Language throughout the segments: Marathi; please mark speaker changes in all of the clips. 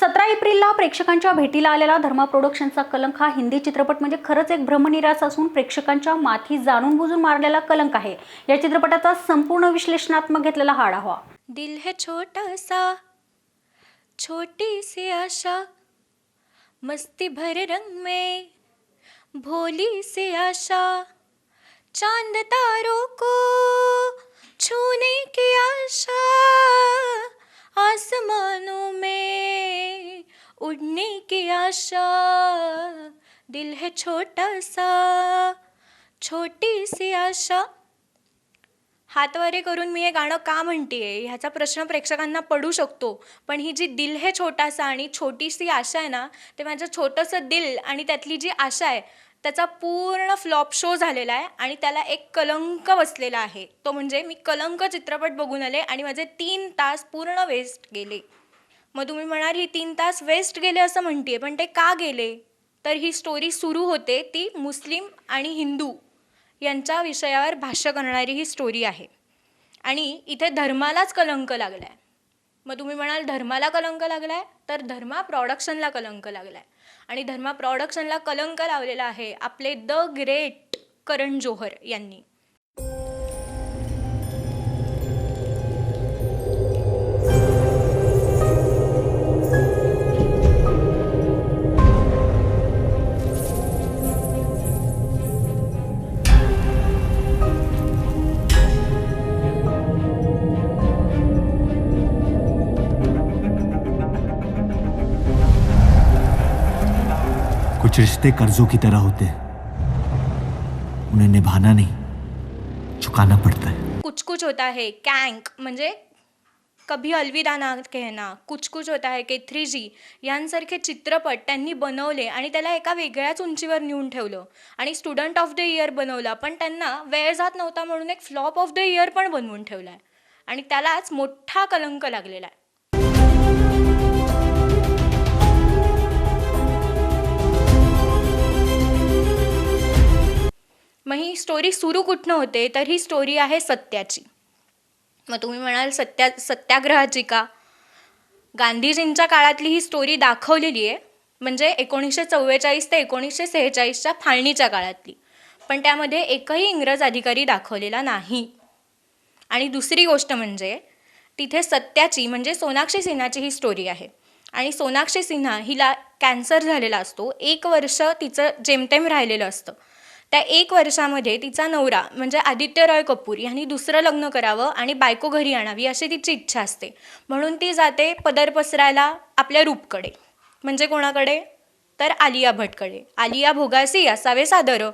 Speaker 1: सतरा एप्रिलला प्रेक्षकांच्या भेटीला आलेला धर्मा प्रोडक्शनचा कलंक हा हिंदी चित्रपट म्हणजे खरंच एक भ्रमनिरास असून प्रेक्षकांच्या माथी जाणून बुजून मारलेला कलंक आहे. या चित्रपटाचा संपूर्ण विश्लेषणात्मक घेतलेला हा आढावा.
Speaker 2: दिल है छोटा सा छोटी सी आशा मस्ती भर रंग में भोली सी आशा चांद तारों को छूने की आशा। आसमानों में उड़ने की आशा। दिल है छोटा सा छोटी सी आशा। हातवारे करून मी हे गाणं का म्हणतेय ह्याचा प्रश्न प्रेक्षकांना पडू शकतो. पण ही जी दिल हे छोटासा आणि छोटीशी आशा आहे ना ते माझं छोटंसं दिल आणि त्यातली जी आशा आहे त्याचा पूर्ण फ्लॉप शो झालेला आहे आणि त्याला एक कलंक बसलेला आहे. तो म्हणजे मी कलंक चित्रपट बघून आले आणि माझे तीन तास पूर्ण वेस्ट गेले. मग तुम्ही म्हणाल ही तीन तास वेस्ट गेले असं म्हणते पण ते का गेले? तर ही स्टोरी सुरू होते ती मुस्लिम आणि हिंदू यांच्या विषयावर भाष्य करणारी ही स्टोरी आहे. आणि इथे धर्मालाच कलंक लागला आहे मग तुम्ही म्हणाल धर्माला कलंक लागला आहे तर धर्मा प्रॉडक्शनला कलंक लागला आहे आणि धर्मा प्रॉडक्शनला कलंक लावलेला आहे. आपले द ग्रेट करण जोहर यांनी.
Speaker 3: कुछ रिश्ते कर्जों की तरह होते हैं। उन्हें निभाना नहीं चुकाना पड़ता है।
Speaker 2: कुछ कुछ होता है कँक म्हणजे कभी अलविदा ना कहना। कुछ कुछ होता है के थ्री जी यांसारखे चित्रपट त्यांनी बनवले आणि त्याला एका वेगळ्याच उंचीवर नेऊन ठेवलं आणि स्टुडंट ऑफ द इयर बनवला पण त्यांना वेळ जात नव्हता म्हणून एक फ्लॉप ऑफ द इयर पण बनवून ठेवला आहे आणि त्यालाच मोठा कलंक लागलेला आहे. मग ही स्टोरी सुरू कुठनं होते? तर ही स्टोरी आहे सत्याची. मग तुम्ही म्हणाल सत्या सत्याग्रहाची का? गांधीजींच्या काळातली ही स्टोरी दाखवलेली आहे. म्हणजे एकोणीसशे चव्वेचाळीस ते एकोणीसशे सेहेचाळीसच्या फाळणीच्या काळातली. पण त्यामध्ये एकही इंग्रज अधिकारी दाखवलेला नाही. आणि दुसरी गोष्ट म्हणजे तिथे सत्याची म्हणजे सोनाक्षी सिन्हाची ही स्टोरी आहे. आणि सोनाक्षी सिन्हा हिला कॅन्सर झालेला असतो. एक वर्ष तिचं जेमतेम राहिलेलं असतं. त्या एक वर्षामध्ये तिचा नवरा म्हणजे आदित्य रॉय कपूर यांनी दुसरं लग्न करावं आणि बायको घरी आणावी अशी तिची इच्छा असते. म्हणून ती जाते पदर पसरायला आपल्या रूपकडे. म्हणजे कोणाकडे? तर आलिया भटकडे. आलिया भोगासी असावे सादर.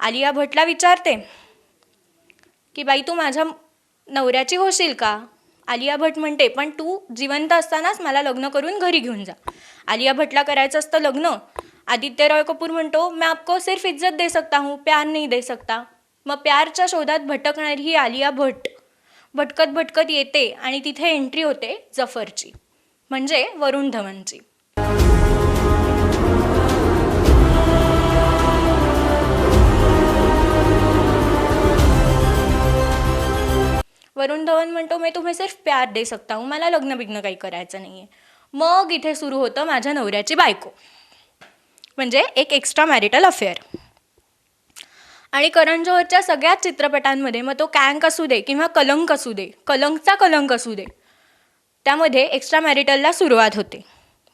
Speaker 2: आलिया भटला विचारते की बाई तू माझ्या नवऱ्याची होशील का? आलिया भट म्हणते पण तू जिवंत असतानाच मला लग्न करून घरी घेऊन जा. आलिया भटला करायचं असतं लग्न. आदित्य रॉय कपूर म्हणतो मैं आपको सिर्फ इज्जत दे सकता हूँ प्यार नहीं दे सकता. मग प्यारच्या शोधात भटकणारी ही आलिया भट. भटकत भटकत येते आणि तिथे एंट्री होते जफरची. म्हणजे वरुण धवनची. वरुण धवन म्हणतो मी तुम्ही सिर्फ प्यार दे सकता हूँ मला लग्न बिग्न काही करायचं नाही आहे मग इथे सुरू होतं माझ्या नवऱ्याची बायको. म्हणजे एक एक्स्ट्रा मॅरिटल अफेअर आणि करण जोहरच्या सगळ्याच चित्रपटांमध्ये मग तो कँक असू दे किंवा कलंक असू दे कलंकचा कलंक असू दे त्यामध्ये एक्स्ट्रा मॅरिटलला सुरुवात होते.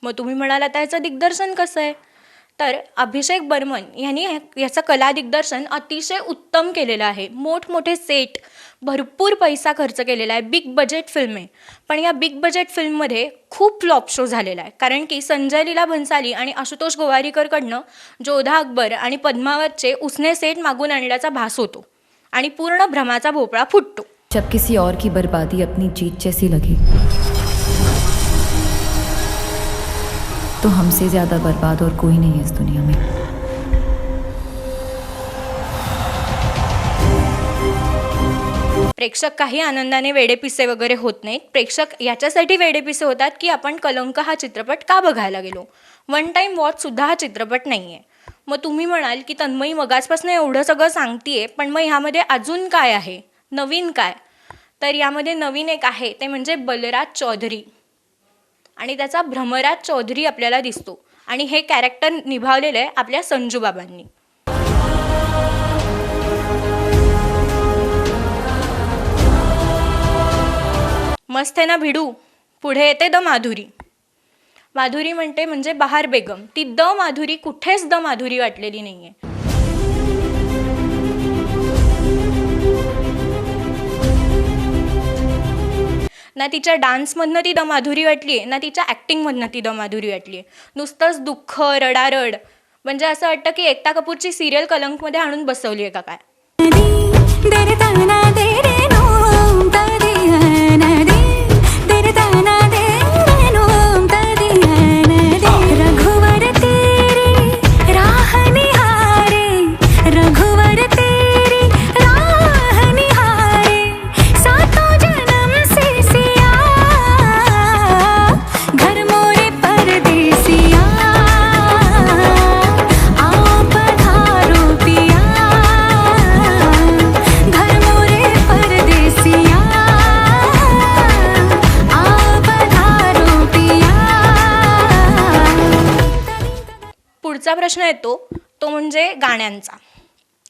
Speaker 2: मग तुम्ही म्हणाला आता दिग्दर्शन कसं आहे? तर अभिषेक बर्मन यांनी याचं कला दिग्दर्शन अतिशय उत्तम केलेलं आहे. मोठमोठे सेट भरपूर पैसा खर्च केलेला आहे. बिग बजेट फिल्म आहे. पण या बिग बजेट फिल्ममध्ये खूप फ्लॉप शो झालेला आहे. कारण की संजय लीला भन्साली आणि आशुतोष गोवारीकरकडनं जोधा अकबर आणि पद्मावतचे उसने सेट मागून आणल्याचा भास होतो आणि पूर्ण भ्रमाचा भोपळा फुटतो.
Speaker 4: जब किसी और की बर्बादी अपनी जीत जैसी लगे तो हमसे ज्यादा बर्बाद और कोई नहीं है इस दुनिया में।
Speaker 2: प्रेक्षक काही आनंदाने वेडेपिसे वगैरे होत नाहीत. प्रेक्षक याच्यासाठी वेडेपिसे होतात की आपण कलंक हा चित्रपट का बघायला गेलो? वन टाईम वॉचसुद्धा हा चित्रपट नाही आहे मग तुम्ही म्हणाल की तन्मयी मगासपासून एवढं सगळं सांगतीये पण मग ह्यामध्ये अजून काय आहे? नवीन काय? तर यामध्ये नवीन एक आहे ते म्हणजे बलराज चौधरी. आणि त्याचा भ्रमराज चौधरी आपल्याला दिसतो. आणि हे कॅरेक्टर निभावलेलं आहे आपल्या संजूबाबांनी. मस्त आहे ना भिडू? पुढे येते द माधुरी. माधुरी म्हणते म्हणजे बहार बेगम. ती द माधुरी कुठेच द माधुरी वाटलेली नाहीये. ना तिच्या डान्समधनं ती दमाधुरी वाटली ना तिच्या ॲक्टिंगमधनं ती दमाधुरी वाटली. नुसतंच दुःख रडारड. म्हणजे असं वाटतं की एकता कपूरची सिरियल कलंकमध्ये आणून बसवली आहे का काय? पुढचा प्रश्न येतो तो म्हणजे गाण्यांचा.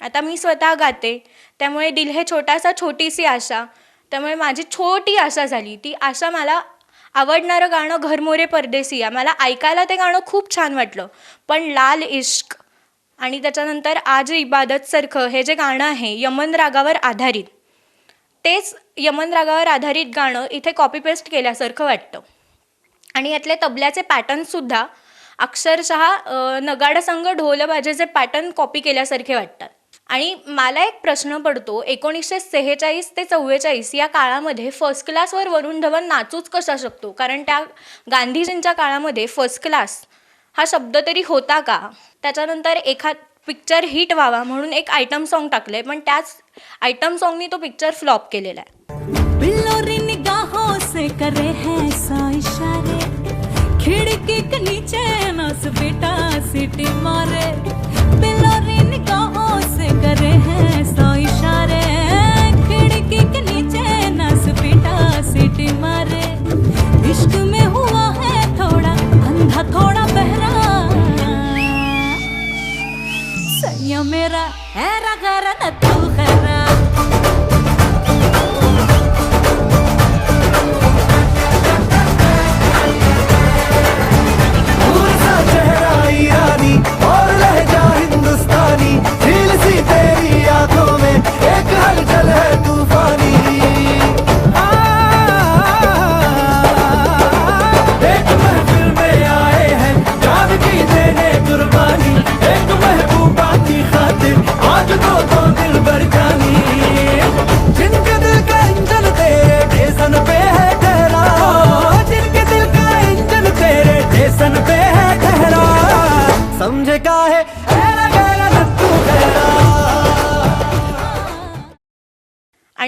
Speaker 2: आता मी स्वतः गाते त्यामुळे दिल हे छोटासा छोटीशी आशा त्यामुळे माझी छोटी आशा झाली. ती आशा मला आवडणारं गाणं घरमोरे परदेसी आहे मला ऐकायला ते गाणं खूप छान वाटलं. पण लाल इश्क आणि त्याच्यानंतर आज इबादतसारखं हे जे गाणं आहे यमन रागावर आधारित तेच यमन रागावर आधारित गाणं इथे कॉपी पेस्ट केल्यासारखं वाटतं. आणि यातले तबल्याचे पॅटर्नसुद्धा अक्षरशः अ, नगाडासंग ढोलबाजेचे पॅटर्न कॉपी केल्यासारखे वाटतात. आणि मला एक प्रश्न पडतो एकोणीसशे सेहेचाळीस ते चव्वेचाळीस या काळामध्ये फर्स्ट क्लासवर वरुण धवन नाचूच कसा शकतो? कारण त्या गांधीजींच्या काळामध्ये फर्स्ट क्लास हा शब्द तरी होता का? त्याच्यानंतर एखाद पिक्चर हिट व्हावा म्हणून एक आयटम सॉन्ग टाकलंय पण त्याच आयटम सॉन्गनी तो पिक्चर फ्लॉप केलेला आहे.
Speaker 5: खिड़की के नीचे नस बेटा सीटी मारे बिल्लोरी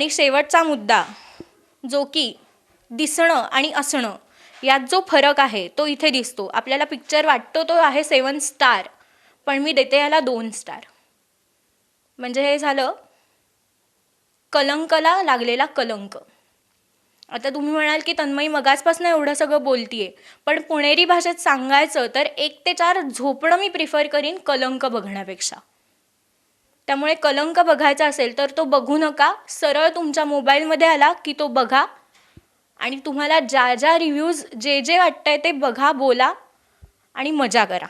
Speaker 2: आणि शेवटचा मुद्दा जो की दिसणं आणि असणं यात जो फरक आहे तो इथे दिसतो. आपल्याला पिक्चर वाटतो तो आहे सेवन स्टार पण मी देते याला दोन स्टार म्हणजे हे झालं कलंकला लागलेला कलंक. आता तुम्ही म्हणाल की तन्मयी मगाचपासून एवढं सगळं बोलतीये पण पुणेरी भाषेत सांगायचं तर एक ते चार झोपणं मी प्रिफर करीन कलंक बघण्यापेक्षा. त्यामुळे कलंक बघायचा असेल तर तो बघू नका. सरळ तुमच्या मोबाईलमध्ये आला की तो बघा. आणि तुम्हाला ज्या ज्या रिव्ह्यूज जे जे वाटतंय ते बघा बोला आणि मजा करा.